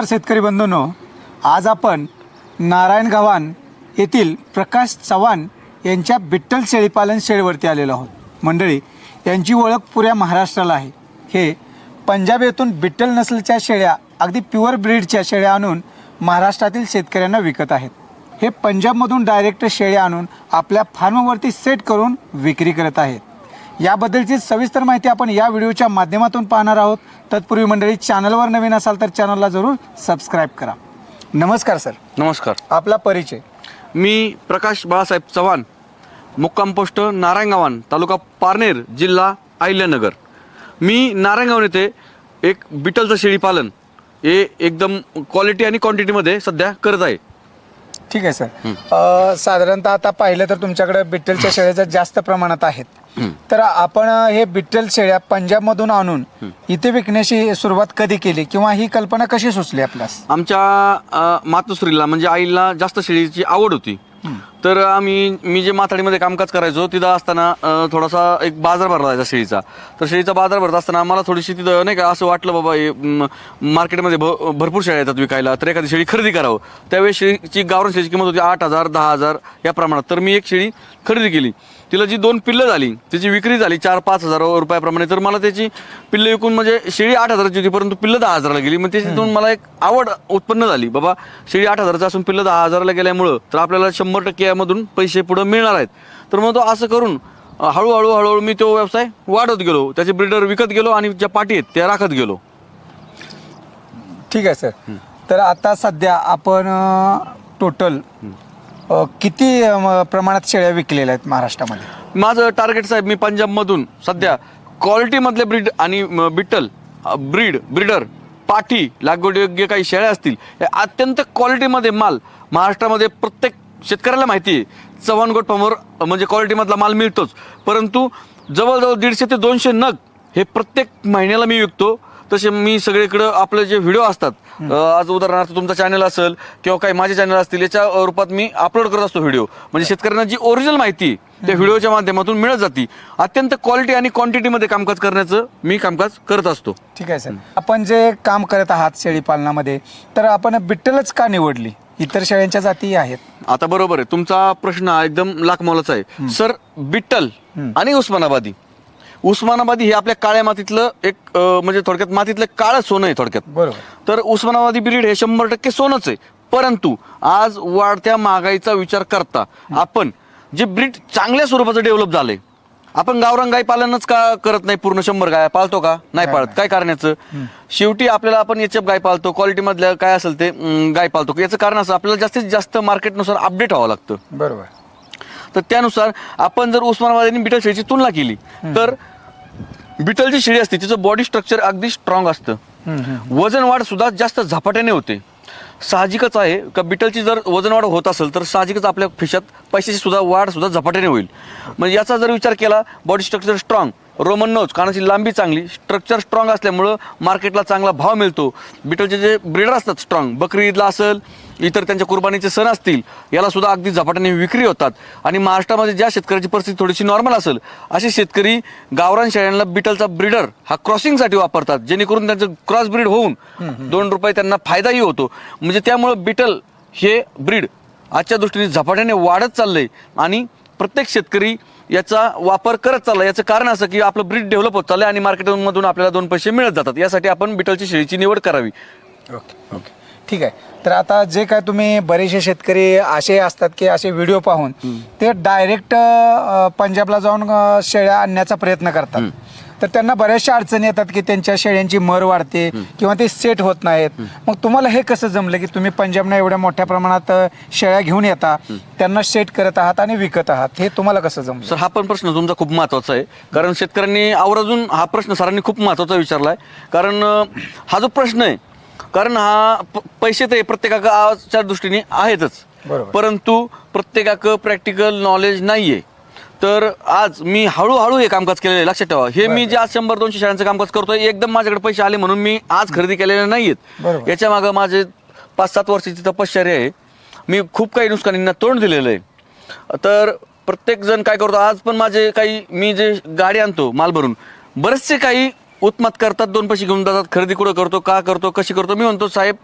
नमस्कार शेतकरी बंधूंनो. आज आपण नारायण गव्हाण येथील प्रकाश चव्हाण यांच्या बिट्टल शेळीपालन शेळीवरती आलेलो आहोत. मंडळी यांची ओळख पुऱ्या महाराष्ट्राला आहे. हे पंजाब येथून बिट्टल नसलच्या शेळ्या अगदी प्युअर ब्रीडच्या शेळ्या आणून महाराष्ट्रातील शेतकऱ्यांना विकत आहेत. हे पंजाबमधून डायरेक्ट शेळ्या आणून आपल्या फार्मवरती सेट करून विक्री करत आहेत. याबद्दलची सविस्तर माहिती आपण या व्हिडिओच्या माध्यमातून पाहणार आहोत. तत्पूर्वी मंडळी चॅनलवर नवीन असाल तर चॅनलला जरूर सबस्क्राईब करा. नमस्कार सर. नमस्कार. आपला परिचय. मी प्रकाश बाळासाहेब चव्हाण मुक्काम पोस्ट नारायणगावान तालुका पारनेर जिल्हा अहिल्यानगर. मी नारायणगाव येथे एक बिटलचं शेळीपालन हे एकदम क्वालिटी आणि क्वांटिटीमध्ये सध्या करत आहे. ठीक आहे सर साधारणतः आता पाहिलं तर तुमच्याकडे बिट्टलच्या शेळ्या जास्त प्रमाणात आहेत तर आपण हे बिट्टल शेळ्या पंजाबमधून आणून इथे विकण्याची सुरुवात कधी केली किंवा ही कल्पना कशी सुचली आपल्यास? आमच्या मातोश्रीला म्हणजे आईला जास्त शेळीची आवड होती. तर आम्ही मी जे माथाडीमध्ये कामकाज करायचो तिथं असताना थोडासा एक बाजार भरला जायचा शेळीचा. तर शेळीचा बाजार भरत असताना मला थोडीशी तिथं नाही का असं वाटलं बाबा हे, म, मार्केटमध्ये भ भरपूर शेळ्या येतात विकायला तर एखादी शेळी खरेदी करावं. त्यावेळेस शेळीची गावरान शेळीची किंमत होती आठ हजार दहा हजार या प्रमाणात. तर मी एक शेळी खरेदी केली. तिला जी दोन पिल्लं झाली त्याची विक्री झाली चार पाच हजार रुपयाप्रमाणे तर मला त्याची पिल्लं विकून म्हणजे शेळी आठ हजाराची होती परंतु पिल्लं दहा हजाराला गेली. मग त्याच्यातून मला एक आवड उत्पन्न झाली. बाबा शेळी आठ हजाराचं असून पिल्लं दहा हजाराला गेल्यामुळं तर आपल्याला शंभर टक्के यामधून पैसे पुढं मिळणार आहेत. तर मग तो असं करून हळूहळू हळूहळू मी तो व्यवसाय वाढवत गेलो. त्याचे ब्रिडर विकत गेलो आणि ज्या पाठी आहेत त्या राखत गेलो. ठीक आहे सर. तर आता सध्या आपण टोटल किती अ, म, प्रमाणात शेळ्या विकलेल्या आहेत महाराष्ट्रामध्ये? माझं टार्गेट साहेब मी पंजाबमधून सध्या क्वालिटीमधले ब्रीड आणि म, बिट्टल ब्रीड ब्रीडर पाठी लागवडयोग्य काही शेळ्या असतील हे अत्यंत क्वालिटीमध्ये माल महाराष्ट्रामध्ये प्रत्येक शेतकऱ्याला माहिती आहे. चव्हाण गोट फार्मवर म्हणजे क्वालिटीमधला माल मिळतोच. परंतु जवळजवळ दीडशे ते दोनशे नग हे प्रत्येक महिन्याला मी विकतो. तसे मी सगळीकडं आपले जे व्हिडिओ असतात आज उदाहरणार्थ तुमचा चॅनल असेल किंवा काही माझे चॅनल असतील याच्या रूपात मी अपलोड करत असतो व्हिडिओ म्हणजे शेतकऱ्यांना जी ओरिजिनल माहिती त्या व्हिडिओच्या माध्यमातून मिळत जाते. अत्यंत क्वालिटी आणि क्वांटिटीमध्ये कामकाज करण्याचं मी कामकाज करत असतो. ठीक आहे सर आपण जे काम करत आहात शेळी पालनामध्ये तर आपण बिट्टलच का निवडली? इतर शेळ्यांच्या जाती आहेत. आता बरोबर आहे. तुमचा प्रश्न हा एकदम लाखमोलाचा आहे. सर बिट्टल आणि उस्मानाबादी. उस्मानाबादी हे आपल्या काळ्या मातीतलं एक अ, म्हणजे थोडक्यात मातीतलं काळं सोनं आहे थोडक्यात. बरोबर. तर उस्मानाबादी ब्रीड हे शंभर टक्के सोनच आहे. परंतु आज वाढत्या महागाईचा विचार करता आपण जे ब्रीड चांगल्या स्वरूपाचं डेव्हलप झालंय आपण गावरान गाय पालनच का करत नाही पूर्ण शंभर गाय? पाळतो का? नाही पाळत. काय करण्याचं शेवटी आपल्याला आपण याच्या गाय पाळतो क्वालिटी मधल्या काय असेल ते अं, गाय पाळतो. याचं कारण असं आपल्याला जास्तीत जास्त मार्केटनुसार अपडेट व्हावं लागतं. बरोबर. तर त्यानुसार आपण जर उस्मानाबाद आणि बिटल शेळीची तुलना केली तर बिटलची शेळी असते तिचं बॉडी स्ट्रक्चर अगदी स्ट्रॉंग असतं. वजन वाढ सुद्धा जास्त झपाट्याने होते. साहजिकच आहे का बिटलची जर वजन वाढ होत असेल तर साहजिकच आपल्या खिशात पैशाची सुद्धा वाढ सुद्धा झपाट्याने होईल. म्हणजे याचा जर विचार केला body structure strong Roman nose कानाची लांबी चांगली स्ट्रक्चर स्ट्रॉंग असल्यामुळं मार्केटला चांगला भाव मिळतो. बिटलचे जे ब्रीडर असतात स्ट्रॉंग बकरी ईदला असेल इतर त्यांच्या कुर्बानीचे सण असतील याला सुद्धा अगदी झपाट्याने विक्री होतात. आणि महाराष्ट्रामध्ये ज्या शेतकऱ्याची परिस्थिती थोडीशी नॉर्मल असेल असे शेतकरी गावरान शेळ्यांना बिटलचा ब्रीडर हा क्रॉसिंगसाठी वापरतात जेणेकरून त्यांचं क्रॉस ब्रीड होऊन दोन रुपये त्यांना फायदाही होतो. म्हणजे त्यामुळं बिटल हे ब्रीड आजच्या दृष्टीने झपाट्याने वाढत चाललंय. आणि प्रत्येक शेतकरी याचा वापर करत चालला. याचं कारण असं की आपलं ब्रीड डेव्हलप होत चाललंय आणि मार्केटमधून आपल्याला दोन पैसे मिळत जातात. यासाठी आपण बिटलची शेळीची निवड करावी. Okay okay. ठीक आहे. तर आता जे काय तुम्ही बरेचसे शेतकरी असे असतात की असे व्हिडिओ पाहून ते डायरेक्ट पंजाबला जाऊन अ, शेळ्या आणण्याचा प्रयत्न करतात. तर त्यांना बऱ्याचशा अडचणी येतात की त्यांच्या शेळ्यांची मर वाढते किंवा ते सेट होत नाहीत. मग तुम्हाला हे कसं जमलं की तुम्ही पंजाबनं एवढ्या मोठ्या प्रमाणात शेळ्या घेऊन येता त्यांना सेट करत आहात आणि विकत आहात. हे तुम्हाला कसं जमलं? सर हा पण प्रश्न तुमचा खूप महत्त्वाचा आहे. कारण शेतकऱ्यांनी आवर्जून हा प्रश्न सरांनी खूप महत्त्वाचा विचारलाय. कारण अं, हा जो प्रश्न आहे कारण हा पैसे तर प्रत्येकाका आजच्या दृष्टीने आहेतच. परंतु प्रत्येकाक प्रॅक्टिकल नॉलेज नाहीये. तर आज मी हळूहळू हे कामकाज केलेलं आहे. लक्षात ठेवा. हे मी जे आज शंभर दोनशे शाळांचं कामकाज करतोय एकदम माझ्याकडे पैसे आले म्हणून मी आज खरेदी केलेले नाहीयेत. याच्या मागं माझे पाच सात वर्षाची तपश्चर्या आहे. मी खूप काही नुकसानींना तोंड दिलेलं आहे. तर प्रत्येक जण काय करतो आज पण माझे काही मी जे गाडी आणतो माल भरून बरेचसे काही उत्मत करतात दोन पैसे घेऊन जातात खरेदी कुठं करतो का करतो कशी करतो मी म्हणतो साहेब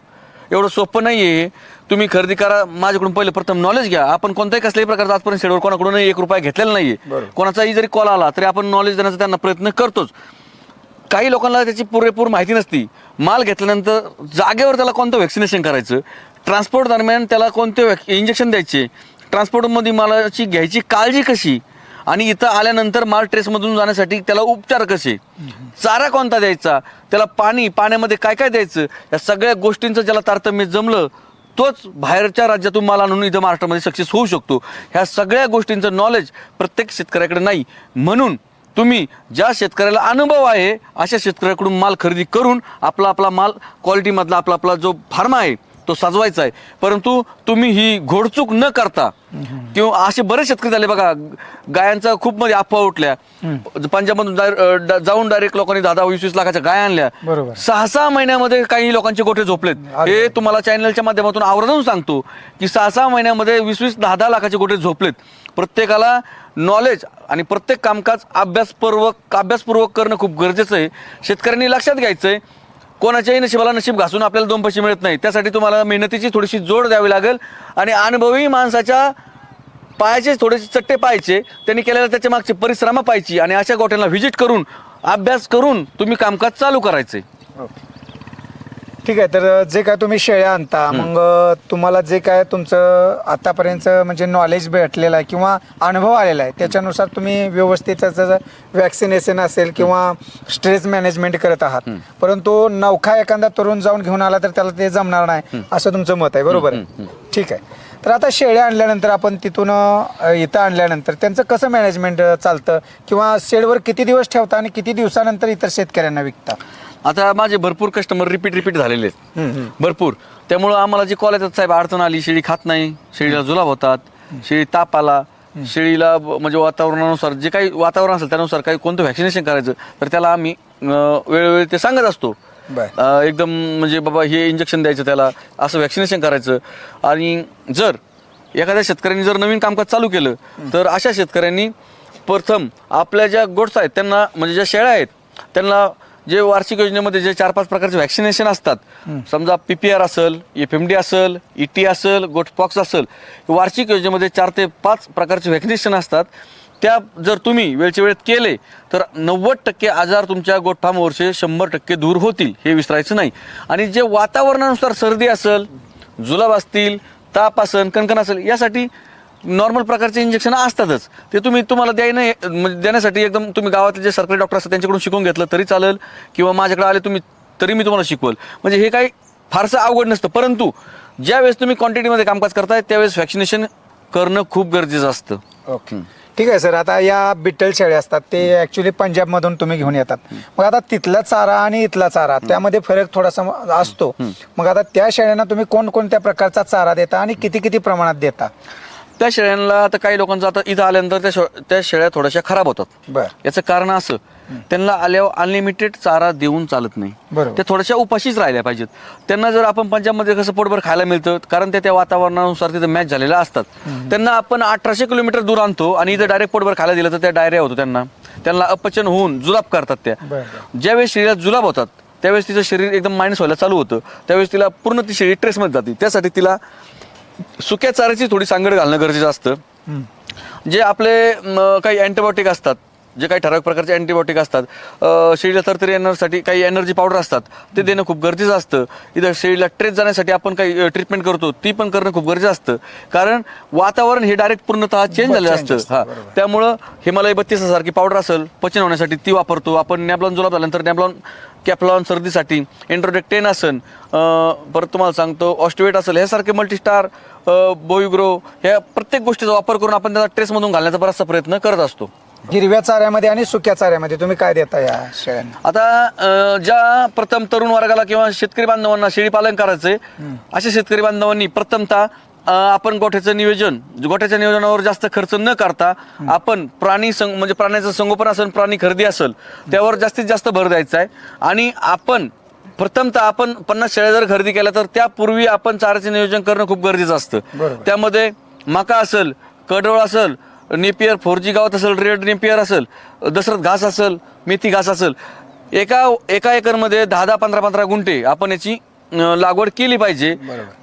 एवढं सोपं नाही आहे तुम्ही खरेदी करा माझ्याकडून पहिले प्रथम नॉलेज घ्या. आपण कोणत्याही कसल्याही प्रकारचा आजपर्यंत शेडवर कोणाकडून एक रुपया घेतलेला नाहीये. बरोबर. कोणाचाही जरी कॉल आला तरी आपण नॉलेज देण्याचा त्यांना प्रयत्न करतोच. काही लोकांना त्याची पुरेपूर माहिती नसती. माल घेतल्यानंतर जागेवर त्याला कोणतं व्हॅक्सिनेशन करायचं? ट्रान्सपोर्ट दरम्यान त्याला कोणते इंजेक्शन द्यायचे? ट्रान्सपोर्टमध्ये मालाची घ्यायची काळजी कशी? आणि इथं आल्यानंतर माल ट्रेसमधून जाण्यासाठी त्याला उपचार कसे? चारा कोणता द्यायचा? त्याला पाणी पाण्यामध्ये काय काय द्यायचं? या सगळ्या गोष्टींचं ज्याला तारतम्य जमलं तोच बाहेरच्या राज्यातून माल आणून इथं महाराष्ट्रामध्ये सक्सेस होऊ शकतो. ह्या सगळ्या गोष्टींचं नॉलेज प्रत्येक शेतकऱ्याकडे नाही. म्हणून तुम्ही ज्या शेतकऱ्याला अनुभव आहे अशा शेतकऱ्याकडून माल खरेदी करून आपला आपला माल क्वालिटीमधला आपला आपला जो फार्मा आहे तो साजवायचा आहे. परंतु तुम्ही ही घोडचूक न करता किंवा असे बरेच शेतकरी झाले बघा गायांचा खूप मध्ये अफवा उठल्या. पंजाबमधून जाऊन डायरेक्ट लोकांनी दहा दहा वीस वीस लाखाच्या गाय आणल्या. सहा सहा महिन्यामध्ये काही लोकांचे गोठे झोपलेत. हे तुम्हाला चॅनलच्या माध्यमातून आवर्जून सांगतो की सहा सहा महिन्यामध्ये वीस वीस दहा दहा लाखाचे गोठे झोपलेत. प्रत्येकाला नॉलेज आणि प्रत्येक कामकाज अभ्यासपूर्वक अभ्यासपूर्वक करणं खूप गरजेचं आहे. शेतकऱ्यांनी लक्षात घ्यायचंय कोणाच्याही नशिबाला नशीब घासून आपल्याला दोन पैसे मिळत नाही. त्यासाठी तुम्हाला मेहनतीची थोडीशी जोड द्यावी लागेल आणि अनुभवी माणसाच्या पायाचे थोडेसे चट्टे पाहायचे त्यांनी केलेल्या त्याच्या मागचे परिश्रम पाहायची आणि अशा गोठ्यांना व्हिजिट करून अभ्यास करून तुम्ही कामकाज चालू करायचे. ठीक आहे तर जे काय तुम्ही शेळ्या आणता मग तुम्हाला जे काय तुमचं आतापर्यंत म्हणजे नॉलेज भेटलेलं आहे किंवा अनुभव आलेला आहे त्याच्यानुसार तुम्ही व्यवस्थित वॅक्सिनेशन असेल किंवा स्ट्रेस मॅनेजमेंट करत आहात. परंतु नौखा एखादा तरुण जाऊन घेऊन आला तर त्याला ते जमणार नाही असं तुमचं मत आहे बरोबर आहे? ठीक आहे. तर आता शेळ्या आणल्यानंतर आपण तिथून इथं आणल्यानंतर त्यांचं कसं मॅनेजमेंट चालतं? किंवा शेडवर किती दिवस ठेवता आणि किती दिवसानंतर इतर शेतकऱ्यांना विकता? आता माझे भरपूर कस्टमर रिपीट रिपीट झालेले आहेत. भरपूर. त्यामुळं आम्हाला जे कॉल येतात साहेब अडचण आली शेळी खात नाही शेळीला जुलाब होतात शेळी ताप आला शेळीला म्हणजे वातावरणानुसार जे काही वातावरण असेल त्यानुसार काही कोणतं व्हॅक्सिनेशन करायचं तर त्याला आम्ही वेळोवेळी ते सांगत असतो. एकदम म्हणजे बाबा हे इंजेक्शन द्यायचं त्याला असं व्हॅक्सिनेशन करायचं. आणि जर एखाद्या शेतकऱ्यांनी जर नवीन कामकाज चालू केलं तर अशा शेतकऱ्यांनी प्रथम आपल्या ज्या गोट्स आहेत त्यांना म्हणजे ज्या शेळ्या आहेत त्यांना जे वार्षिक योजनेमध्ये जे चार पाच प्रकारचे व्हॅक्सिनेशन असतात समजा पी पी आर असेल एफ एम डी असेल ई टी असेल गोटपॉक्स असेल वार्षिक योजनेमध्ये चार ते पाच प्रकारचे व्हॅक्सिनेशन असतात. त्या जर तुम्ही वेळच्या वेळेत केले तर नव्वद टक्के आजार तुमच्या गोठफार्मवरचे शंभर टक्के दूर होतील हे विसरायचं नाही. आणि जे वातावरणानुसार सर्दी असेल जुलाब असतील ताप असेल कणकण असेल यासाठी नॉर्मल प्रकारचे इंजेक्शन असतातच. ते तुम्ही तुम्हाला द्यायला म्हणजे देण्यासाठी एकदम तुम्ही गावातले जे सरकारी डॉक्टर असतात त्यांच्याकडून शिकून घेतलं तरी चालेल किंवा माझ्याकडे आले तुम्ही तरी मी तुम्हाला शिकवल. म्हणजे हे काही फारसं अवघड नसतं. परंतु ज्यावेळेस तुम्ही क्वांटिटीमध्ये कामकाज करताय त्यावेळेस व्हॅक्सिनेशन करणं खूप गरजेचं असतं. ओके. ठीक आहे सर. आता या बिट्टल शेळ्या असतात ते ऍक्च्युली पंजाबमधून तुम्ही घेऊन येतात. मग आता तिथला चारा आणि इथला चारा त्यामध्ये फरक थोडासा असतो. मग आता त्या शेळ्यांना तुम्ही कोणकोणत्या प्रकारचा चारा देता आणि किती किती प्रमाणात देता? त्या शेळ्यांना आता काही लोकांचं आता इथं आल्यानंतर त्या शे- त्या शेळ्या थोड्याशा खराब होतात. बर. याचं कारण असं त्यांना आल्यावर अनलिमिटेड चारा देऊन चालत नाही. बरोबर. त्या थोड्याशा उपाशीच राहिल्या पाहिजेत. त्यांना जर आपण पंजाबमध्ये कसं पोटभर खायला मिळतं कारण ते त्या वातावरणानुसार तिथं मॅच झालेल्या असतात. त्यांना आपण अठराशे किलोमीटर दूर आणतो आणि इथं डायरेक्ट पोटभर खायला दिलं तर त्या डायरिया होतो त्यांना. त्यांना अपचन होऊन जुलाब करतात त्या. बरं, बरं. ज्यावेळेस शरीरात जुलाब होतात त्यावेळेस तिचं शरीर एकदम मायनस व्हायला चालू होतं. त्यावेळेस तिला पूर्ण ती शरीर ट्रेसमध्ये जाते. त्यासाठी तिला सुक्या चाऱ्याची थोडी सांगड घालणं गरजेचं असतं. जे आपले काही अँटीबायोटिक असतात जे काही ठराविक प्रकारचे अँटीबायोटिक असतात शेळीला तरतरी येण्यासाठी काही एनर्जी पावडर असतात ते देणं खूप गरजेचं असतं. इथं शेळीला ट्रेस जाण्यासाठी आपण काही ट्रीटमेंट करतो ती पण करणं खूप गरजेचं असतं. कारण वातावरण हे डायरेक्ट पूर्णतः चेंज झालेलं असतं. हा. त्यामुळं हिमालय बत्तीस सारखी पावडर असेल पचन होण्यासाठी ती वापरतो. आपण नॅबलॉन जुलाब झाल्यानंतर नॅबलॉन कॅपलॉन सर्दीसाठी एन्ड्रोडेक टेन असन अं, परत तुम्हाला सांगतो ऑस्टिवेट असेल हे सारखे मल्टीस्टार बोयुग्रो ह्या प्रत्येक गोष्टीचा वापर करून आपण त्याला ट्रेसमधून घालण्याचा बराचसा प्रयत्न करत असतो. हिरव्या चाऱ्यामध्ये आणि सुक्या चाऱ्यामध्ये तुम्ही काय देता या शेळ्यांना? आता ज्या प्रथम तरुण वर्गाला किंवा शेतकरी बांधवांना शेळी पालन करायचंय अशा शेतकरी बांधवांनी प्रथमतः अं, आपण गोठ्याचं नियोजन गोठ्याच्या नियोजनावर जास्त खर्च न करता आपण प्राणी सं म्हणजे प्राण्याचं संगोपन असेल प्राणी खरेदी असेल त्यावर जास्तीत जास्त भर द्यायचा आहे आणि आपण प्रथमतः आपण पन्नास शेळ्या जर खरेदी केल्या तर त्यापूर्वी आपण चाऱ्याचे नियोजन करणं खूप गरजेचं असतं बरोबर. त्यामध्ये मका असेल कडोळ असेल नेपियर फोर जी गावात असेल रेड नेपियर असेल दशरथ घास असेल मेथी घास असेल एका एका एकरमध्ये दहा दहा पंधरा पंधरा गुंठे आपण याची अं, लागवड केली पाहिजे.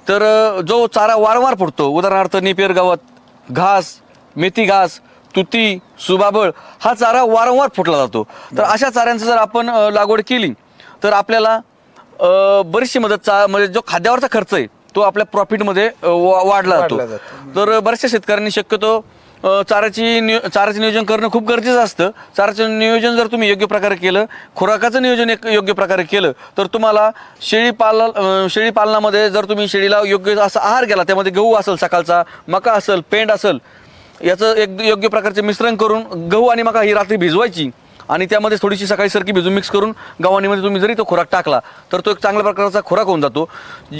तर अं, जो चारा वारंवार फुटतो उदाहरणार्थ नेपियर गवत घास मेथी घास तुती सुबाबळ हा चारा वारंवार फुटला जातो तर अशा चाऱ्यांचं जर आपण अं, लागवड केली तर आपल्याला अं, बरीचशी मदत चा म्हणजे जो खाद्यावरचा खर्च आहे तो आपल्या प्रॉफिटमध्ये अं, वा- वाढला जातो वाढला जातो. तर बऱ्याचशा शेतकऱ्यांनी शक्यतो चाराची नियो चाराचं नियोजन करणं खूप गरजेचं असतं. चाराचं नियोजन जर तुम्ही योग्य प्रकारे केलं खुराकाचं नियोजन एक योग्य प्रकारे केलं तर तुम्हाला शेळी पाल शेळी पालनामध्ये जर तुम्ही शेळीला योग्य असा आहार गेला त्यामध्ये गहू असेल सकाळचा मका असेल पेंड असेल याचं एक योग्य प्रकारचे मिश्रण करून गहू आणि मका ही रात्री भिजवायची. आणि त्यामध्ये थोडीशी सकाळी सरकी भिजून मिक्स करून गव्हाणीमध्ये तुम्ही जरी तो खुराक टाकला तर तो एक चांगल्या प्रकारचा खुराक होऊन जातो.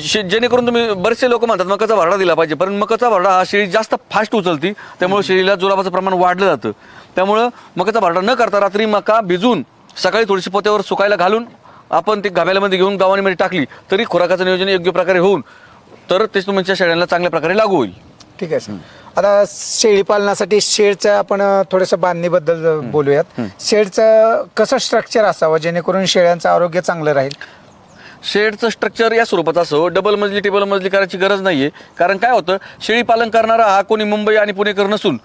शे- जेणेकरून तुम्ही बरेचसे लोक म्हणतात मकाचा भरडा दिला पाहिजे. पण मकाचा भरडा हा शेळी जास्त फास्ट उचलती त्यामुळे शेळीला जुलाबाचं प्रमाण वाढलं जातं. त्यामुळं मकाचा भरडा न करता रात्री मका भिजून सकाळी थोडीशी पोत्यावर सुकायला घालून आपण ते गाभ्यामध्ये घेऊन गव्हाणीमध्ये टाकली तरी खुराकाचं नियोजन योग्य प्रकारे होऊन तर ते तुमच्या शेळ्यांना चांगल्या प्रकारे लागू होईल. ठीक आहे सर. आता शेळी पालनासाठी शेडचं आपण थोडंसं बांधणीबद्दल बोलूयात. शेडचं कसं स्ट्रक्चर असावं जेणेकरून शेळ्यांचं आरोग्य चांगलं राहील? शेडचं स्ट्रक्चर या स्वरूपाचं असो डबल मजली टेबल मजली करायची गरज नाहीये. कारण काय होतं शेळी पालन करणारा हा कोणी मुंबई आणि पुणेकर नसून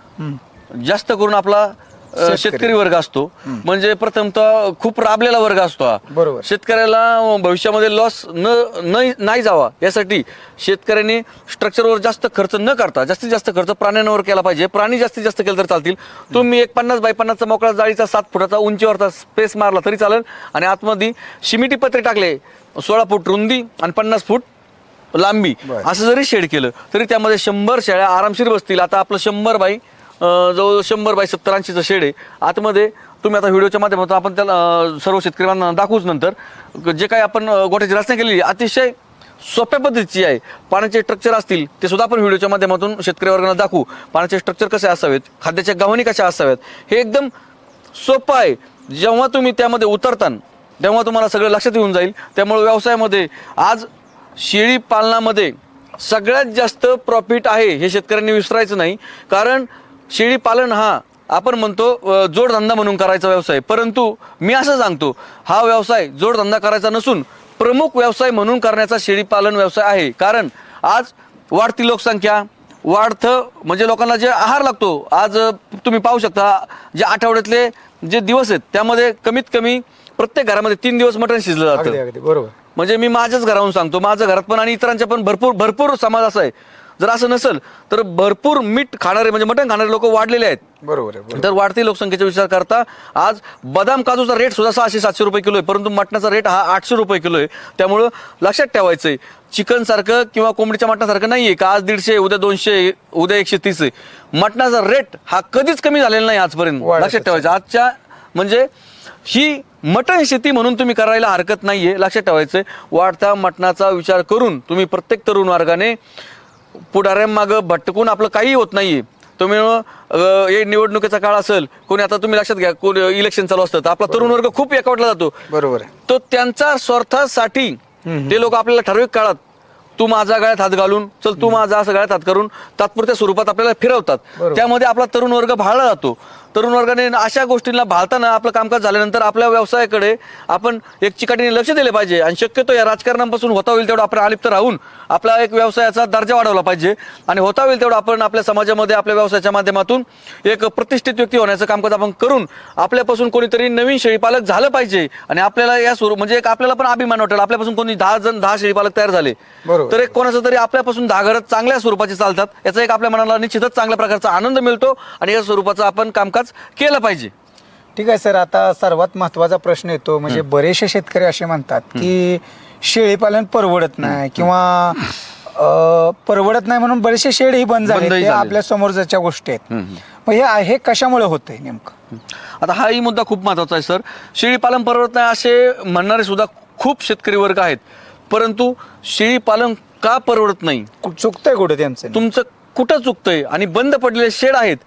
जास्त करून आपला अ, शेतकरी. वर्ग असतो. म्हणजे प्रथमतः खूप राबलेला वर्ग असतो हा. बरोबर. शेतकऱ्याला भविष्यामध्ये लॉस न न- नाही जावा. यासाठी शेतकऱ्यांनी स्ट्रक्चरवर जास्त खर्च न करता जास्तीत जास्त खर्च प्राण्यांवर केला पाहिजे. प्राणी जास्तीत जास्त केलं तर चालतील. तुम्ही एक पन्नास बाय पन्नासचा मोकळा जाळीचा सात फुटाचा उंचीवरचा स्पेस मारला तरी चालेल. आणि आतमध्ये शिमिटी पत्रे टाकले सोळा फूट रुंदी आणि पन्नास फूट लांबी. बरं. असं जरी शेड केलं तरी त्यामध्ये शंभर शेळ्या आरामशीर बसतील. आता आपलं शंभर बाय जवळ शंभर बाय सत्तर ऐंशीचं शेड आहे. आतमध्ये तुम्ही आता व्हिडिओच्या माध्यमातून आपण त्याला सर्व शेतकऱ्यांना दाखवूच नंतर. जे काही आपण गोठ्याची रचना केलेली अतिशय सोप्या पद्धतीची आहे. पाण्याचे स्ट्रक्चर असतील ते सुद्धा आपण व्हिडिओच्या माध्यमातून शेतकरी वर्गांना दाखवू. पाण्याचे स्ट्रक्चर कसे असावेत खाद्याच्या गव्हाणी कशा असाव्यात हे एकदम सोपं आहे. जेव्हा तुम्ही त्यामध्ये उतरतान तेव्हा तुम्हाला सगळं लक्षात येऊन जाईल. त्यामुळे व्यवसायामध्ये आज शेळी पालनामध्ये सगळ्यात जास्त प्रॉफिट आहे हे शेतकऱ्यांनी विसरायचं नाही. कारण शेळी पालन हा आपण म्हणतो जोडधंदा म्हणून करायचा व्यवसाय. परंतु मी असं सांगतो हा व्यवसाय जोडधंदा करायचा नसून प्रमुख व्यवसाय म्हणून करण्याचा शेळी पालन व्यवसाय आहे. कारण आज वाढती लोकसंख्या वाढतं म्हणजे लोकांना जे आहार लागतो आज तुम्ही पाहू शकता जे आठवड्यातले जे दिवस आहेत त्यामध्ये कमीत कमी प्रत्येक घरामध्ये तीन दिवस मटण शिजलं जातं. बरोबर. म्हणजे मी माझ्याच घराहून सांगतो माझ्या घरात पण आणि इतरांच्या पण भरपूर भरपूर समाज असा आहे. जर असं नसेल तर भरपूर मीठ खाणारे म्हणजे मटण खाणारे लोक वाढलेले आहेत. बरोबर आहे. तर वाढती लोकसंख्येचा विचार करता आज बदाम काजूचा रेट सुद्धा सहाशे सातशे रुपये किलो आहे परंतु मटणाचा रेट हा आठशे रुपये किलो आहे. त्यामुळं लक्षात ठेवायचंय चिकन सारखं किंवा कोंबडीच्या मटणासारखं नाहीये का? आज दीडशे उद्या दोनशे उद्या एकशे तीस आहे. मटणाचा रेट हा कधीच कमी झालेला नाही आजपर्यंत. लक्षात ठेवायचं. आजच्या म्हणजे ही मटण शेती म्हणून तुम्ही करायला हरकत नाहीये लक्षात ठेवायचंय. वाढता मटणाचा विचार करून तुम्ही प्रत्येक तरुण वर्गाने पुढाऱ्यांमागं भटकून आपलं काही होत नाहीये. तुम्ही हे निवडणुकीचा काळ असेल कोणी आता तुम्ही लक्षात घ्या कोण इलेक्शन चालू असतं तर आपला तरुण वर्ग खूप एकवटला जातो. बरोबर तो त्यांच्या स्वार्थासाठी ते लोक आपल्याला ठराविक काळात तू माझा गळ्यात हात घालून चल तू माझा असं गळ्यात हात करून तात्पुरत्या स्वरूपात आपल्याला फिरवतात. त्यामध्ये आपला तरुण वर्ग भाळला जातो. तरुण वर्गाने अशा गोष्टींना भाळताना आपलं कामकाज झाल्यानंतर आपल्या व्यवसायाकडे आपण एक चिकाटीने लक्ष दिले पाहिजे. आणि शक्यतो या राजकारणापासून होता होईल तेवढं आपण अलिप्त राहून आपला एक व्यवसायाचा दर्जा वाढवला पाहिजे. आणि होता होईल तेवढं आपण आपल्या समाजामध्ये आपल्या व्यवसायाच्या माध्यमातून एक प्रतिष्ठित व्यक्ती होण्याचं कामकाज आपण करून आपल्यापासून कोणीतरी नवीन शेळीपालक झालं पाहिजे. आणि आपल्याला या स्वरूप म्हणजे एक आपल्याला पण अभिमान वाटेल. आपल्यापासून कोणी दहा जण दहा शेळीपालक तयार झाले. तर एक कोणाचं तरी आपल्यापासून दहा घरं चांगल्या स्वरूपाचे चालतात. याचा एक आपल्या मनाला निश्चितच चांगल्या प्रकारचा आनंद मिळतो. आणि या स्वरूपाचं आपण कामकाज केलं पाहिजे. ठीक आहे सर. आता सर्वात महत्त्वाचा प्रश्न येतो म्हणजे बरेचसे शेतकरी असे म्हणतात की शेळीपालन परवडत नाही किंवा अ, परवडत नाही म्हणून बरेचसे शेड ही बंद झाले बंदही ते झाले. आपल्या समोरच्या गोष्टी आहेत. मग हे हे कशामुळे होतंय नेमकं? आता हाही मुद्दा खूप महत्त्वाचा आहे सर. शेळीपालन परवडत नाही असे म्हणणारे सुद्धा खूप शेतकरी वर्ग आहेत. परंतु शेळीपालन का परवडत नाही? कु- चुकतंय कुठे त्यांचं? तुमचं कुठं चुकतंय? आणि बंद पडलेले शेड आहेत.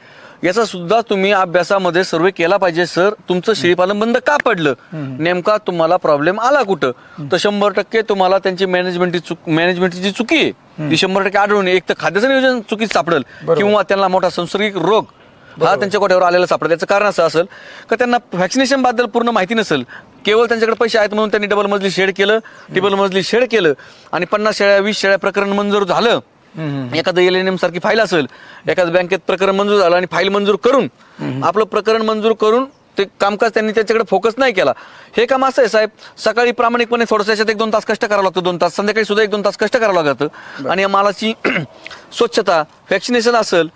याचा सुद्धा तुम्ही अभ्यासामध्ये सर्वे केला पाहिजे सर तुमचं शेळीपालन बंद का पडलं? नेमका तुम्हाला प्रॉब्लेम आला कुठं? तर शंभर टक्के तुम्हाला त्यांची मॅनेजमेंटची चुक मॅनेजमेंटची जी चुकी आहे ती शंभर टक्के आढळून. एक तर खाद्याचं नियोजन चुकीच सापडेल. किंवा त्यांना मोठा संसर्गिक रोग हा त्यांच्या कोट्यावर आलेला सापडा त्याचं कारण असं असेल का त्यांना व्हॅक्सिनेशनबद्दल पूर्ण माहिती नसेल. केवळ त्यांच्याकडे पैसे आहेत म्हणून त्यांनी डबल मजली शेड केलं डबल मजली शेड केलं आणि पन्नास शेळ्या वीस शेळ्या प्रकरण मंजूर झालं. एखादं एल एन एम सारखी फाईल असेल एखादं बँकेत प्रकरण मंजूर झालं आणि फाईल मंजूर करून आपलं प्रकरण मंजूर करून ते कामकाज त्यांनी त्याच्याकडे फोकस नाही केला. हे काम असं आहे साहेब सकाळी प्रामाणिकपणे थोडंसं याच्यात एक दोन तास कष्ट करावं लागतं दोन तास. संध्याकाळी सुद्धा एक दोन तास कष्ट करावं लागतं. आणि या मालाची स्वच्छता व्हॅक्सिनेशन असेल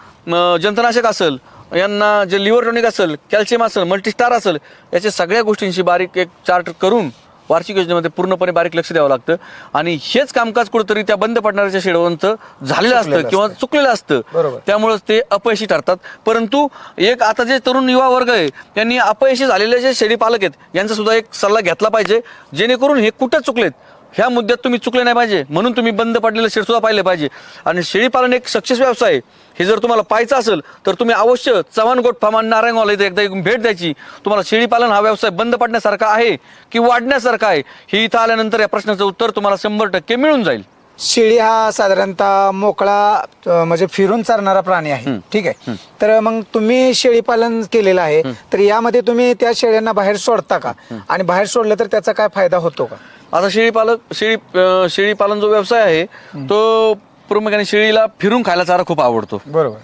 जंतनाशक असेल यांना जे लिव्हर टॉनिक असेल कॅल्शियम असेल मल्टीस्टार असेल याच्या सगळ्या गोष्टींची बारीक एक चार्ट करून वार्षिक योजनेमध्ये पूर्णपणे बारीक लक्ष द्यावं लागतं. आणि हेच कामकाज कुठंतरी त्या बंद पडणाऱ्या शेडवंचं झालेलं असतं किंवा चुकलेलं असतं. त्यामुळेच ते अपयशी ठरतात. परंतु एक आता जे तरुण युवा वर्ग आहे त्यांनी अपयशी झालेले जे शेळी पालक आहेत यांचा सुद्धा एक सल्ला घेतला पाहिजे. जेणेकरून हे कुठं चुकलेत? ह्या मुद्द्यात तुम्ही चुकले नाही पाहिजे. म्हणून तुम्ही बंद पडलेलं शेड पाहिलं पाहिले पाहिजे. आणि शेळीपालन एक सक्सेस व्यवसाय. आहे हे जर तुम्हाला पाहायचं असेल तर तुम्ही अवश्य चव्हाण गोट फार्म आणि नारायणगावला इथे एकदा एक भेट द्यायची. तुम्हाला शेळीपालन हा व्यवसाय बंद पडण्यासारखा आहे की वाढण्यासारखा आहे? हे इथं आल्यानंतर या प्रश्नाचं उत्तर तुम्हाला शंभर टक्के मिळून जाईल. शेळी हा साधारणतः मोकळा अ, म्हणजे फिरून चालणारा प्राणी आहे. ठीक आहे? तर मग तुम्ही शेळी पालन केलेलं आहे. तर यामध्ये तुम्ही त्या शेळ्यांना बाहेर सोडता का? आणि बाहेर सोडलं तर त्याचा काय फायदा होतो का? आता शेळी पालक शेळी अं, शेळी पालन जो व्यवसाय आहे तो प्रामुख्याने शेळीला फिरून खायला चारा खूप आवडतो. बरोबर.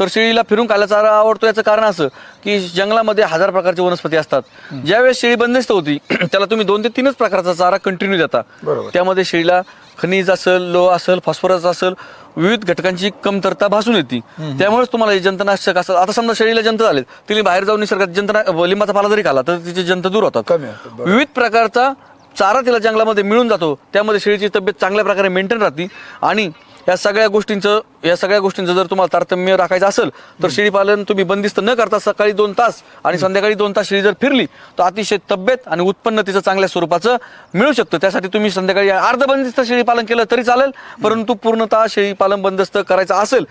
तर शेळीला फिरून खायला चारा आवडतो याचं कारण असं की जंगलामध्ये हजार प्रकारची वनस्पती असतात. ज्यावेळेस शेळी बंदिस्त होती त्याला तुम्ही दोन ते तीनच प्रकारचा चारा कंटिन्यू देता. त्यामध्ये शेळीला खनिज असेल लो असेल फॉस्फरस असेल विविध घटकांची कमतरता भासून येते. त्यामुळेच तुम्हाला हे जंतनाशक असतात आता समजा शेळीला जंत झाले तिने बाहेर जाऊन निसर्गात जंतना लिंबाचा पाला जरी खाला तर तिचे जंत दूर होतात. विविध प्रकारचा चारा तिला जंगलामध्ये मिळून जातो. त्यामध्ये शेळीची तब्येत चांगल्या प्रकारे मेंटेन राहते आणि या सगळ्या गोष्टींचं या सगळ्या गोष्टींचं जर तुम्हाला तारतम्य राखायचं असेल तर शेळी पालन तुम्ही बंदिस्त न करता सकाळी दोन तास आणि संध्याकाळी दोन तास शेळी जर फिरली तर अतिशय तब्येत आणि उत्पन्न तिचं चांगल्या स्वरूपाचं मिळू शकतं. त्यासाठी तुम्ही संध्याकाळी अर्ध बंदिस्त शेळी पालन केलं तरी चालेल परंतु पूर्णतः शेळी पालन बंदिस्त करायचं असेल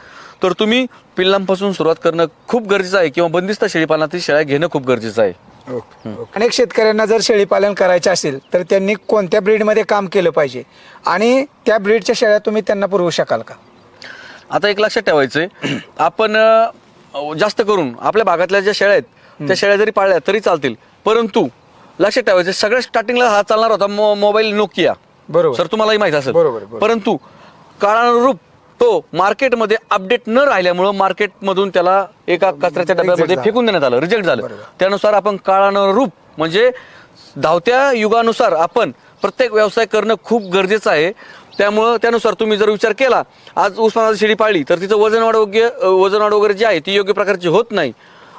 तर तुम्ही पिल्लांपासून सुरुवात करणं खूप गरजेचं आहे किंवा बंदिस्त शेळी पालनातील शेळ्या घेणं खूप गरजेचं आहे. ओके अनेक शेतकऱ्यांना जर शेळी पालन करायचे असेल तर त्यांनी कोणत्या ब्रीडमध्ये काम केलं पाहिजे? आणि त्या ब्रीडच्या शेळ्या तुम्ही त्यांना पुरवू शकाल का? आता एक लक्षात ठेवायचंय. आपण अं, जास्त करून आपल्या भागातल्या ज्या शेळ्या आहेत त्या शेळ्या जरी पाळल्या तरी चालतील. परंतु लक्षात ठेवायचं सगळ्यात स्टार्टिंगला हा चालणार होता मो- मोबाईल नोकिया बरोबर. सर तुम्हालाही माहीत असेल. बरोबर, बरोबर. परंतु काळानुरूप तो मार्केटमध्ये अपडेट न राहिल्यामुळं मार्केटमधून त्याला एका कचऱ्याच्या डब्यामध्ये. फेकून देण्यात आलं रिजेक्ट झालं. त्यानुसार आपण काळानुरूप म्हणजे धावत्या युगानुसार आपण प्रत्येक व्यवसाय करणं खूप गरजेचं आहे त्यामुळं त्यानुसार तुम्ही जर विचार केला आज उस्मानाबाद शेळी पाळली तर तिचं वजन वाढ योग्य वजन वाढ वगैरे जी आहे ती योग्य प्रकारची होत नाही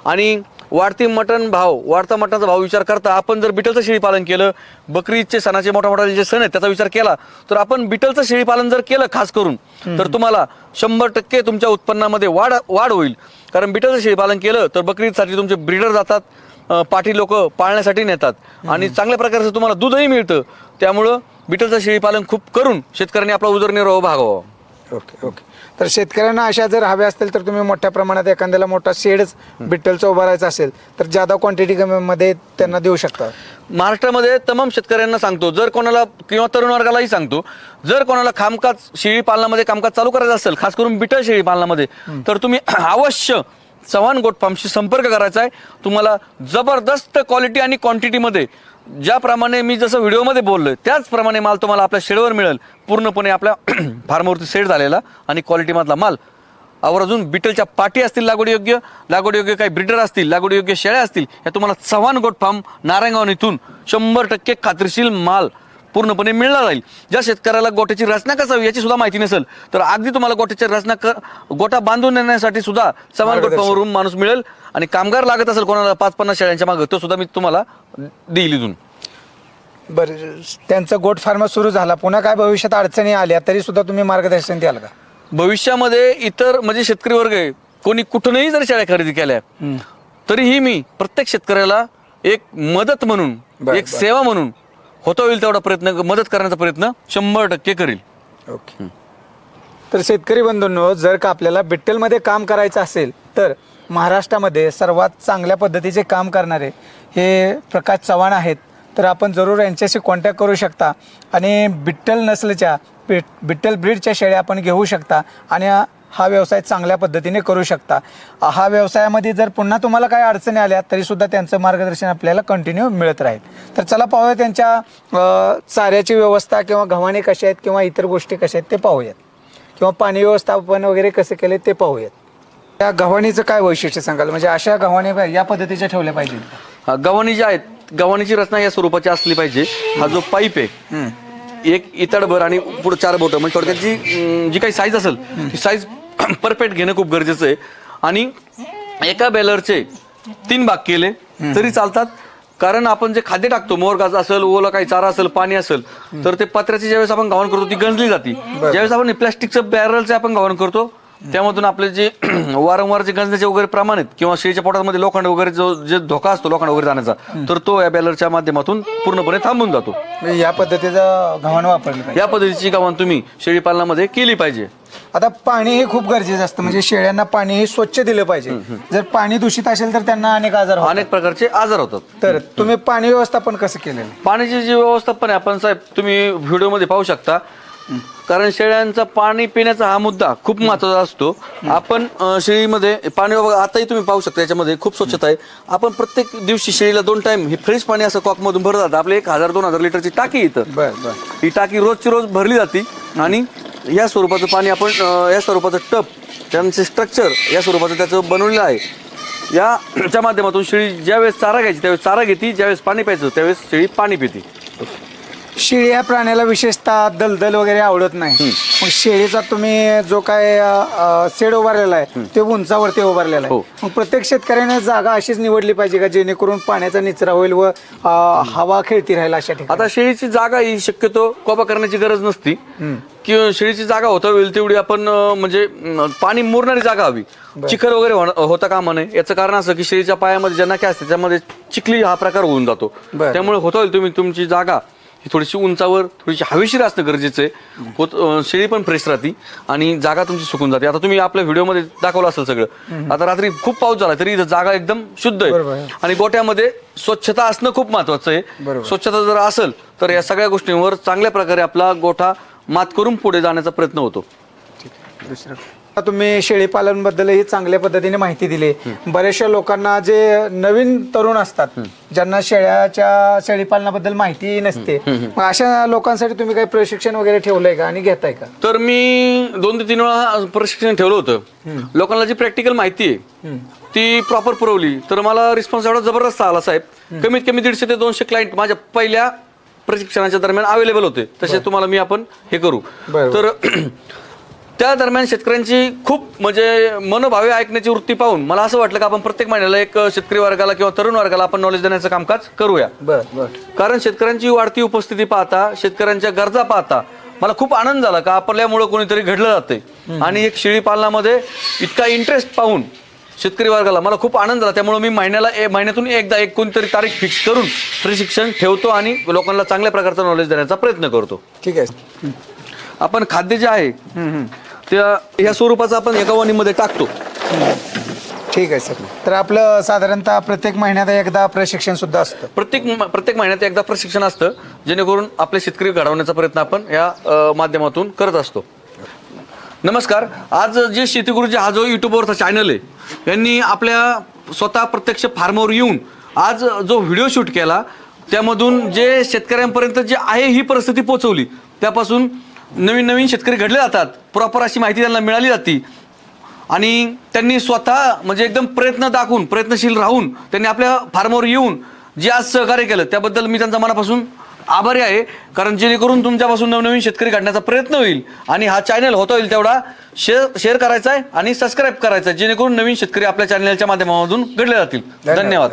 आणि वाढती मटण भाव वाढता मटणाचा भाव विचार करता आपण जर बिटलचं शेळी पालन केलं बकरीचे सणाचे मोठा मोठा जे सण आहेत त्याचा विचार केला तर आपण बिटलचं शेळी पालन जर केलं खास करून तर तुम्हाला शंभर टक्के तुमच्या उत्पन्नामध्ये वाढ वाढ होईल. कारण बिटलचं शेळी पालन केलं तर बकरीसाठी तुमचे ब्रीडर जातात पाठी लोक पाळण्यासाठी नेतात. आणि चांगल्या प्रकारचं तुम्हाला दूधही मिळतं. त्यामुळं बिटलचं शेळी पालन खूप करून शेतकऱ्यांनी आपला उदरनिर्वाह भागावा. Okay okay. तर शेतकऱ्यांना अशा जर हव्या असतील तर तुम्ही मोठ्या प्रमाणात एखाद्याला मोठा शेडच बिट्टलचा उभारायचा असेल तर जादा क्वांटिटी मध्ये त्यांना देऊ शकता. महाराष्ट्रामध्ये तमाम शेतकऱ्यांना सांगतो जर कोणाला किंवा तरुण वर्गालाही सांगतो जर कोणाला कामकाज शेळी पालनामध्ये कामकाज चालू करायचं असेल खास करून बिटल शेळी पालनामध्ये तर तुम्ही अवश्य चव्हाण गोट फार्मशी संपर्क करायचा आहे. तुम्हाला जबरदस्त क्वालिटी आणि क्वांटिटीमध्ये ज्याप्रमाणे मी जसं व्हिडिओमध्ये बोललो त्याचप्रमाणे माल तुम्हाला आपल्या शेडवर मिळेल. पूर्णपणे आपल्या फार्मवरती सेट झालेला आणि क्वालिटीमधला माल. आवर्जून बिटलच्या पाटी असतील लागवड योग्य लागवड योग्य काही ब्रिडर असतील लागवड योग्य शेळ्या असतील या तुम्हाला चव्हाण गोट फार्म नारायणगाव इथून शंभर टक्के खात्रीशील माल पूर्णपणे मिळणार राहील ज्या शेतकऱ्याला गोट्याची रचना कसावी याची सुद्धा माहिती नसेल तर अगदी तुम्हाला गोट्याची रचना गोटा बांधून देण्यासाठी सुद्धा चव्हाण गोट मार्गदर्शन. फार्मवरून माणूस मिळेल आणि कामगार लागत असेल कोणाला पाच पन्नास शेळ्यांच्या मागं तो सुद्धा मी तुम्हाला देईल इथून. बरं त्यांचा गोट फार्म सुरू झाला. पुन्हा काय भविष्यात अडचणी आल्या तरी सुद्धा तुम्ही मार्गदर्शन द्याल का? भविष्यामध्ये इतर म्हणजे शेतकरी वर्ग आहे कोणी कुठूनही जर शेळ्या खरेदी केल्या तरीही मी प्रत्येक शेतकऱ्याला एक मदत म्हणून एक. सेवा म्हणून होता होईल तेवढा प्रयत्न मदत करण्याचा प्रयत्न शंभर टक्के करील. ओके. तर शेतकरी बंधूंनो जर का आपल्याला बिट्टलमध्ये काम करायचं असेल तर महाराष्ट्रामध्ये सर्वात चांगल्या पद्धतीचे काम करणारे हे प्रकाश चव्हाण आहेत. तर आपण जरूर यांच्याशी कॉन्टॅक्ट करू शकता आणि बिट्टल नसलच्या बिट बिट्टल ब्रीडच्या शेळ्या आपण घेऊ शकता. आणि हा व्यवसाय चांगल्या पद्धतीने करू शकता. हा व्यवसायामध्ये जर पुन्हा तुम्हाला काही अडचणी आल्या तरी सुद्धा त्यांचं मार्गदर्शन आपल्याला कंटिन्यू मिळत राहील. तर चला पाहूया त्यांच्या चाऱ्याची व्यवस्था किंवा गव्हाणे कशा आहेत किंवा इतर गोष्टी कशा आहेत ते पाहूयात. किंवा पाणी व्यवस्थापन वगैरे कसं केले ते पाहूयात. त्या गव्हाणीचं काय वैशिष्ट्य सांगाल? म्हणजे अशा गव्हाणे या पद्धतीच्या ठेवल्या पाहिजेत. गव्हाणी जी आहेत गव्हाणीची रचना या स्वरूपाची असली पाहिजे. हा जो पाईप आहे एक इतडभर आणि पुढे चार बोटं म्हणजे थोडक्यात जी जी काही साईज असेल ती साईज परफेक्ट घेणं खूप गरजेचं आहे. आणि एका बॅलरचे तीन भाग केले तरी चालतात. कारण आपण जे खाद्य टाकतो मोरगाज असेल ओला काही चारा असेल पाणी असेल तर ते पत्र्याची ज्यावेळेस आपण गव्हाण करतो ती गंजली जाते. ज्यावेळेस आपण प्लास्टिकचं बॅरलचे आपण गव्हाण करतो त्यामधून आपले जे वारंवार जे गंजण्याचे वगैरे प्रमाण आहेत किंवा शेळीच्या पोटामध्ये लोखंड वगैरे जो जे धोका असतो लोखंड वगैरे जाण्याचा तर तो या बॅलरच्या माध्यमातून पूर्णपणे थांबून जातो. म्हणजे या पद्धतीचं गव्हाण वापरली पाहिजे. या पद्धतीची गव्हाण तुम्ही शेळी पालनामध्ये केली पाहिजे. आता पाणी हे खूप गरजेचं असतं म्हणजे शेळ्यांना पाणी हे स्वच्छ दिलं पाहिजे. जर पाणी दूषित असेल तर त्यांना अनेक आजार होतात. अनेक प्रकारचे आजार होतात. तर तुम्ही पाणी व्यवस्थापन कसं केलेलं आहे? पाण्याची जी व्यवस्थापन आहे आपण साहेब तुम्ही व्हिडिओमध्ये पाहू शकता कारण शेळ्यांचा पाणी पिण्याचा हा मुद्दा खूप महत्त्वाचा असतो. आपण अं, शेळीमध्ये पाणी बघा आताही तुम्ही पाहू शकता याच्यामध्ये खूप स्वच्छता आहे. आपण प्रत्येक दिवशी शेळीला दोन टाइम हे फ्रेश पाणी असं कॉकमधून भरत जातं आपले एक हजार दोन हजार लिटरची टाकी इथं. बर बर. ही टाकी रोजची रोज भरली जाते आणि या स्वरूपाचं पाणी आपण अं, या स्वरूपाचं टप त्यांचे स्ट्रक्चर या स्वरूपाचं त्याचं बनवलेलं आहे. या च्या माध्यमातून शेळी ज्यावेळेस चारा घ्यायची त्यावेळेस चारा घेते ज्यावेळेस पाणी प्यायचं त्यावेळेस शेळी पाणी पिते. शेळी या प्राण्याला विशेषतः दलदल वगैरे आवडत नाही. मग शेळीचा तुम्ही जो काय अ, अ, शेड उभारलेला आहे ते उंचावरती उभारलेला आहे. हो. मग प्रत्येक शेतकऱ्याने जागा अशीच निवडली पाहिजे का जेणेकरून पाण्याचा निचरा होईल व अ, हवा खेळती राहील अशा ठिकाणी? आता शेळीची जागा ही शक्यतो कोबा करण्याची गरज नसती. किंवा शेळीची जागा होता होईल तेवढी आपण अं, म्हणजे अं, पाणी मुरणारी जागा हवी. चिखल वगैरे होणं- होता कामा नये. याचं कारण असं की शेळीच्या पायामध्ये ज्या नख्या असते त्यामध्ये चिखली हा प्रकार होऊन जातो. बरं. त्यामुळे होता होईल तुम्ही तुमची जागा. ही थोडीशी उंचावर थोडीशी हवेशीर असणं गरजेचं आहे. होत अं, शेळी पण फ्रेश राहते आणि जागा तुमची सुकून जाते. आता तुम्ही आपल्या व्हिडिओमध्ये दाखवलं असेल सगळं. आता रात्री खूप पाऊस झाला तरी इथं जागा एकदम शुद्ध बरोबर आहे. आहे. आणि गोट्यामध्ये स्वच्छता असणं खूप महत्वाचं आहे. बरोबर. स्वच्छता जर असेल तर या सगळ्या गोष्टींवर चांगल्या प्रकारे आपला गोठा मात करून पुढे जाण्याचा प्रयत्न होतो. दुसरं तुम्ही शेळीपालन बद्दलही चांगल्या पद्धतीने माहिती दिली. बऱ्याचशा लोकांना जे नवीन तरुण असतात ज्यांना शेळ्याच्या शेळीपालनाबद्दल माहिती नसते मग अशा लोकांसाठी तुम्ही काही प्रशिक्षण वगैरे ठेवलंय का आणि घेताय का? तर मी दोन ते तीन वेळा प्रशिक्षण ठेवलं होतं. लोकांना जी प्रॅक्टिकल माहिती आहे ती प्रॉपर पुरवली. तर मला रिस्पॉन्स एवढा जबरदस्त आला साहेब. कमीत कमी दीडशे ते दोनशे क्लायंट माझ्या पहिल्या प्रशिक्षणाच्या दरम्यान अवेलेबल होते. तसे तुम्हाला मी आपण हे करू. तर त्या दरम्यान शेतकऱ्यांची खूप म्हणजे मनोभावे ऐकण्याची वृत्ती पाहून मला असं वाटलं की आपण प्रत्येक महिन्याला एक शेतकरी वर्गाला किंवा तरुण वर्गाला आपण नॉलेज देण्याचं कामकाज करूया. बर बर. कारण शेतकऱ्यांची वाढती उपस्थिती पाहता शेतकऱ्यांच्या गरजा पाहता मला खूप आनंद झाला का आपल्यामुळं कोणीतरी घडलं जाते आणि एक शेळी पालनामध्ये इतका इंटरेस्ट पाहून शेतकरी वर्गाला मला खूप आनंद झाला. त्यामुळे मी महिन्याला ए- महिन्यातून एकदा एक कोणतरी तारीख फिक्स करून प्रशिक्षण ठेवतो आणि लोकांना चांगल्या प्रकारचं नॉलेज देण्याचा प्रयत्न करतो. ठीक आहे. आपण खाद्य जे आहे त्या ह्या स्वरूपाचं आपण एका वणीमध्ये टाकतो. ठीक आहे सर. तर आपलं साधारणतः प्रत्येक महिन्यात एकदा प्रशिक्षण सुद्धा असतं. प्रत्येक प्रत्येक महिन्यात एकदा प्रशिक्षण असतं जेणेकरून आपले शेतकरी घडवण्याचा प्रयत्न आपण या अ, माध्यमातून करत असतो. नमस्कार. आज जे शेतीगुरुजी हा जो युट्यूबवरचा चॅनल आहे यांनी आपल्या स्वतः प्रत्यक्ष फार्मवर येऊन आज जो व्हिडिओ शूट केला त्यामधून जे शेतकऱ्यांपर्यंत जे आहे ही परिस्थिती पोहोचवली त्यापासून नवीन नवीन शेतकरी घडले जातात. प्रॉपर अशी माहिती त्यांना मिळाली जाते. आणि त्यांनी स्वतः म्हणजे एकदम प्रयत्न दाखवून प्रयत्नशील राहून त्यांनी आपल्या फार्मवर येऊन जे आज सहकार्य केलं त्याबद्दल मी त्यांचा मनापासून आभारी आहे. कारण जेणेकरून तुमच्यापासून नवनवीन शेतकरी काढण्याचा प्रयत्न होईल आणि हा चॅनल होता होईल तेवढा शेअर शेअर करायचा आहे आणि सबस्क्राईब करायचा आहे जेणेकरून नवीन शेतकरी आपल्या चॅनलच्या माध्यमामधून घडले जातील. धन्यवाद.